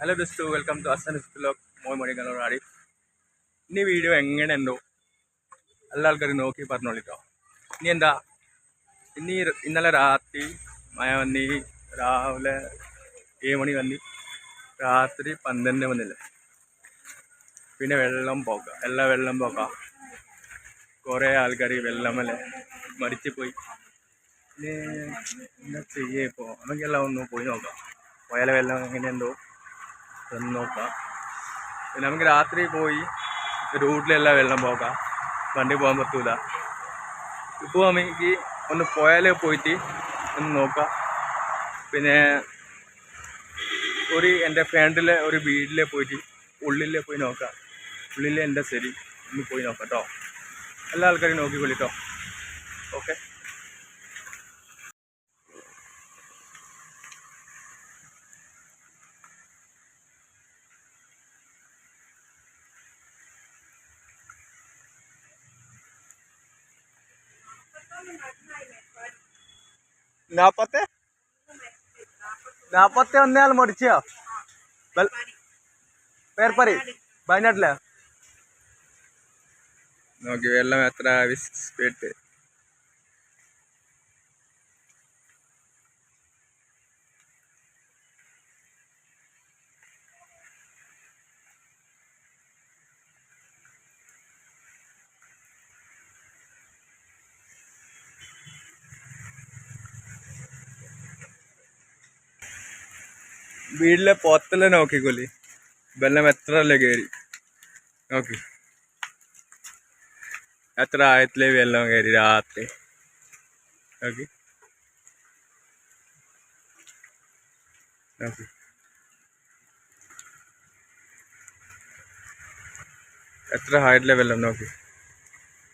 Hello ദോസ്തു welcome to അസൻ blog മോയ് മണിക്കണ്ണൂർ ആരിഫ് ഇനി വീഡിയോ എങ്ങനെ ഉണ്ടോ എല്ലാ ആൾക്കാരും നോക്കി പറഞ്ഞോളിട്ടോ. ഇനി എന്താ? ഇനി ഇന്നലെ രാത്രി മഴ വന്നി. രാവിലെ ഏഴ് മണി വന്നി. രാത്രി പന്ത്രണ്ട് വന്നില്ലേ. പിന്നെ വെള്ളം പോക്ക എല്ലാ വെള്ളം പോക്ക കുറേ ആൾക്കാർ വെള്ളമല്ലേ മരിച്ചു പോയി പിന്നെ എന്താ ചെയ്യേ ഇപ്പോൾ നമുക്കെല്ലാം ഒന്ന് പോയി നോക്കാം. പോയാലെ വെള്ളം എങ്ങനെയുണ്ടോ? എന്ന് നോക്കാം നമുക്ക് രാത്രി പോയി റൂട്ടിലെല്ലാം വെള്ളം പോകാം. വണ്ടി പോകാൻ പറ്റൂല. ഇപ്പോൾ നമുക്ക് ഒന്ന് പോയാലേ പോയിട്ട് ഒന്ന് നോക്കാം. പിന്നെ ഒരു എന്റെ ഫ്രണ്ടിലെ ഒരു വീട്ടിലെ പോയിട്ട് ഉള്ളിലെ പോയി നോക്കാം. ഉള്ളിലെ എന്റെ ശരി. ഒന്ന് പോയി നോക്കാം കേട്ടോ എല്ലാ ആൾക്കാരും നോക്കിക്കൊള്ളിട്ടോ ഓക്കെ. നാപ്പത്തെ? നാപ്പത്തി ഒന്നയാൾ മടിച്ചോ? പേർപ്പറി. വയനാട്ടിലാ നോക്കി വെള്ളം എത്ര സ്പീഡ് വീട്ടിലെ പൊത്തല്ലേ നോക്കിക്കോലി വെള്ളം എത്ര അല്ലേ കയറി നോക്കി. എത്ര ആയത്തിലെ വെള്ളം കയറി രാത്രി? നോക്കി. നോക്കി. എത്ര ഹൈറ്റിലെ വെള്ളം നോക്കി.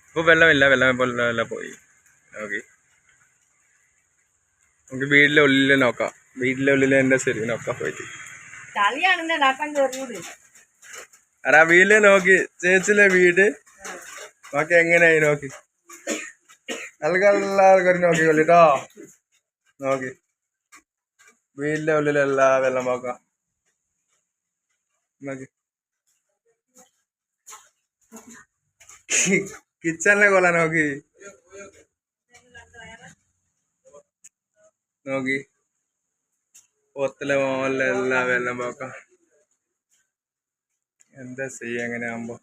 ഇപ്പോൾ വെള്ളമില്ല വെള്ളം പോലെ പോയി. നോക്കി. നമുക്ക് വീടിന്റെ ഉള്ളിൽ നോക്കാം. വീട്ടിലെ ഉള്ളിലെ എന്റെ ശരി നോക്കാം പോയിട്ട് അടാ വീട്ടിലെ നോക്കി. ചേച്ചിലെ വീട്. നോക്കി എങ്ങനെയായി നോക്കി. എല്ലാവർക്കും നോക്കി നോക്കിക്കൊള്ളിട്ടോ നോക്കി. വീട്ടിലെ ഉള്ളിലെല്ലാ വെള്ളം നോക്കാം നോക്കി. കിച്ചണിലെ കൊള്ള നോക്കി. നോക്കി. പൊത്തിലെ മോളിലെ എല്ലാ വെള്ളം പോക്കാം എന്താ ചെയ്യാ എങ്ങനെ ആകുമ്പോ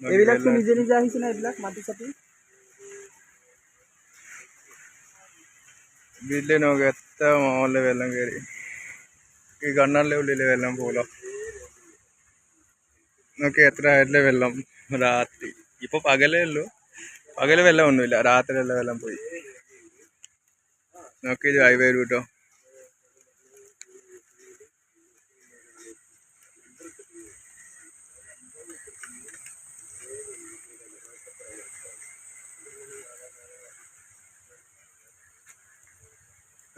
এইবিলাক কি নিজে নিজে আহিছে নে এইবিলাক মাটি চাটি വീട്ടില് നോക്ക് എത്ര മോളിൽ വെള്ളം കയറി. ഈ കണ്ണറിലെ ഉള്ളിലെ വെള്ളം പോലോ. നോക്കി എത്ര ആയിട്ടിലെ വെള്ളം? രാത്രി. ഇപ്പൊ പകലേ ഉള്ളൂ. പകൽ വെള്ളം ഒന്നുമില്ല രാത്രിയുള്ള വെള്ളം പോയി. നോക്കി ഇത് ഹൈവേ കേട്ടോ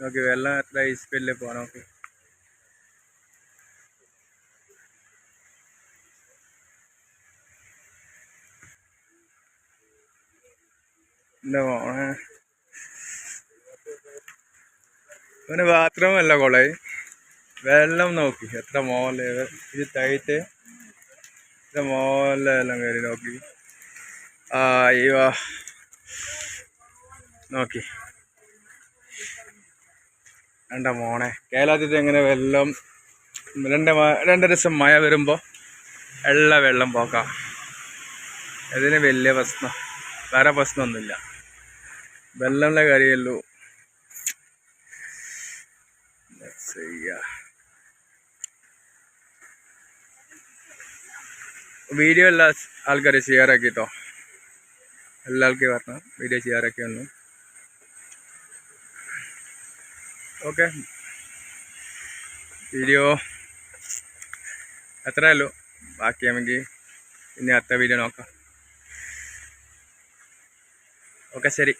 നോക്കി വെള്ളം എത്ര സ്പീഡിൽ പോകാം നോക്കി എന്താ പോണേ പിന്നെ ബാത്റൂം അല്ല കൊളായി വെള്ളം നോക്കി എത്ര മോൽ ഇത് തൈറ്റ് എത്ര മോലെ എല്ലാം കയറി നോക്കി. ആ അയ്യോ നോക്കി. വേണ്ട മോണെ കേരളത്തിൽ എങ്ങനെ വെള്ളം? രണ്ട് രണ്ട് ദിവസം മഴ വരുമ്പോൾ എല്ലാ വെള്ളം പോക്കാം. ഇതിന് വലിയ പ്രശ്നം. വേറെ പ്രശ്നമൊന്നുമില്ല. വെള്ളമുള്ള കാര്യമല്ലോ വീഡിയോ എല്ലാ ആൾക്കാരും ഷെയർ ആക്കിട്ടോ. എല്ലാ ആൾക്കും പറഞ്ഞു വീഡിയോ ഷെയർ ആക്കി വന്നു ഓക്കെ വീഡിയോ അത്രയല്ലോ ബാക്കി നമുക്ക് ഇനി അടുത്ത വീഡിയോ നോക്കാം. ഓക്കെ ശരി.